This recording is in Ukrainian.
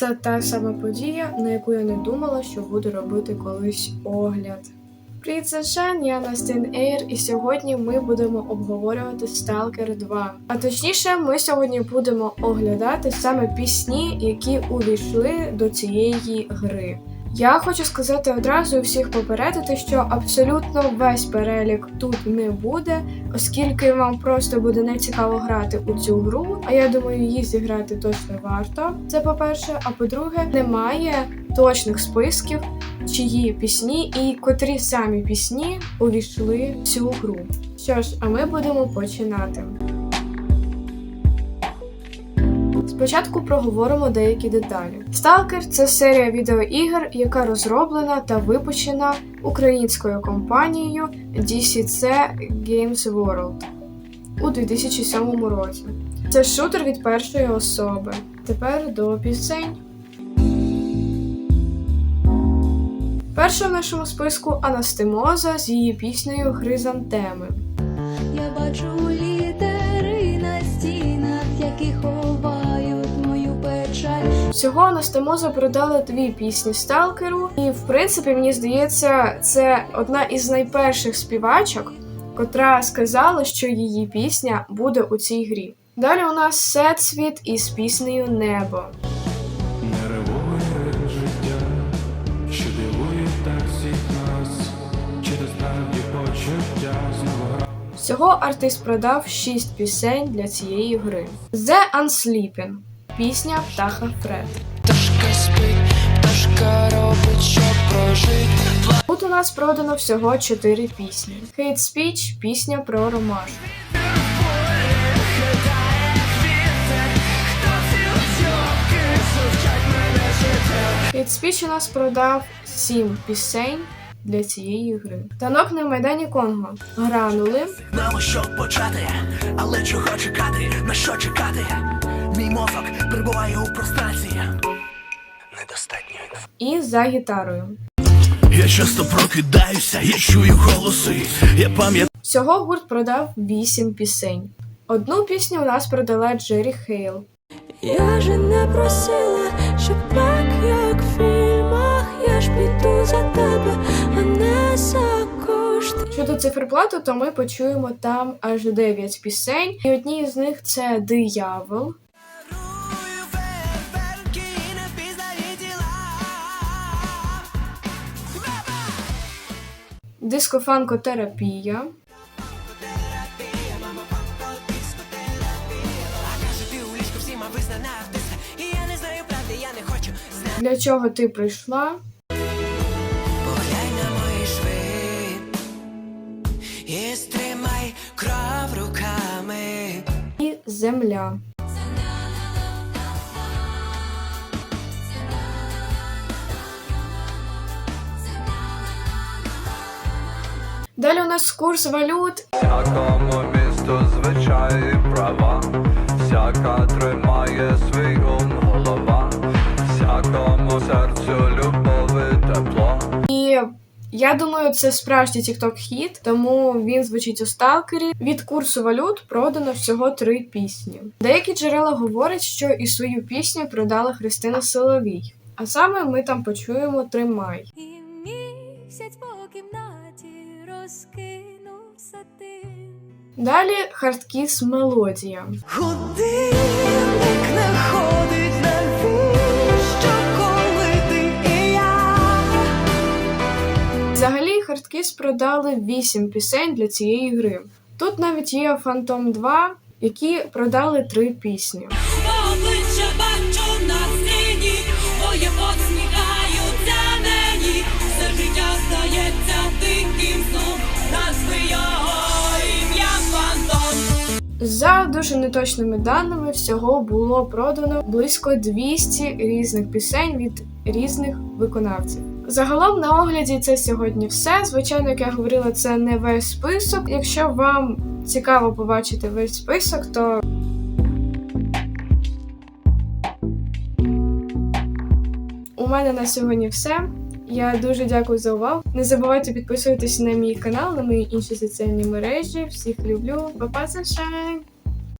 Це та сама подія, на яку я не думала, що буду робити колись огляд. Привіт, це Шен, я Настин Ейр, і сьогодні ми будемо обговорювати Stalker 2. А точніше, ми сьогодні будемо оглядати саме пісні, які увійшли до цієї гри. Я хочу сказати одразу і всіх попередити, що абсолютно весь перелік тут не буде, оскільки вам просто буде нецікаво грати у цю гру. А я думаю, її зіграти точно варто. Це по-перше. А по-друге, немає точних списків, чиї пісні і котрі самі пісні увійшли в цю гру. Що ж, а ми будемо починати. Спочатку проговоримо деякі деталі. Stalker – це серія відеоігр, яка розроблена та випущена українською компанією DCC Games World у 2007 році. Це шутер від першої особи. Тепер до пісень. Перша в нашому списку Анастемоза з її піснею Хризантеми. Я бачу літери на стінах, які ховають. Всього Анастемоза продала дві пісні Сталкеру, і в принципі, мені здається, це одна із найперших співачок, котра сказала, що її пісня буде у цій грі. Далі у нас Сетсвіт із піснею Небо. Всього артист продав 6 пісень для цієї гри. The Unsleeping – пісня Птаха Фред. Пташка спить, пташка робить, щоб прожить. Тут у нас продано всього 4 пісні. Hate Speech – пісня про ромашку. Hate Speech у нас продав 7 пісень для цієї гри. Танок на Майдані Конго. Гранули. Знаємо, що почати, але чого чекати, на що чекати? Мій мозок у прострації. Недостатньо і за гітарою. Я часто прокидаюся, я чую голоси. Я пам'ятаю. Всього гурт продав 8 пісень. Одну пісню у нас продала Джері Хейл. Я же не просила, щоб так, як в фільмах, я ж піду за тебе, а не за кошти. Щодо циферблату, то ми почуємо там аж 9 пісень, і одні з них це Диявол. Дискофанкотерапія. Для чого ти прийшла? Поглянь на мої шви і стримай кров руками. І земля. Далі у нас курс валют. Всякому місту звичаї права, всяка тримає свій ум голова, всякому серцю любові тепло. І я думаю, це справжній TikTok хіт, тому він звучить у сталкері. Від курсу валют продано всього три пісні. Деякі джерела говорять, що і свою пісню продала Христина Соловій. А саме ми там почуємо Тримай. І місяць розкинув сатин. Далі хардкіс мелодія. Годинник не ходить навіщо, коли ти і я. Взагалі, хардкіс продали 8 пісень для цієї гри. Тут навіть є Phantom 2, які продали 3 пісні. Обличчя бачу на сцені, твоє посміхаються За дуже неточними даними, всього було продано близько 200 різних пісень від різних виконавців. Загалом на огляді це сьогодні все. Звичайно, як я говорила, це не весь список. Якщо вам цікаво побачити весь список, то у мене на сьогодні все. Я дуже дякую за увагу. Не забувайте підписуватися на мій канал, на мої інші соціальні мережі. Всіх люблю. Па-па, sunshine!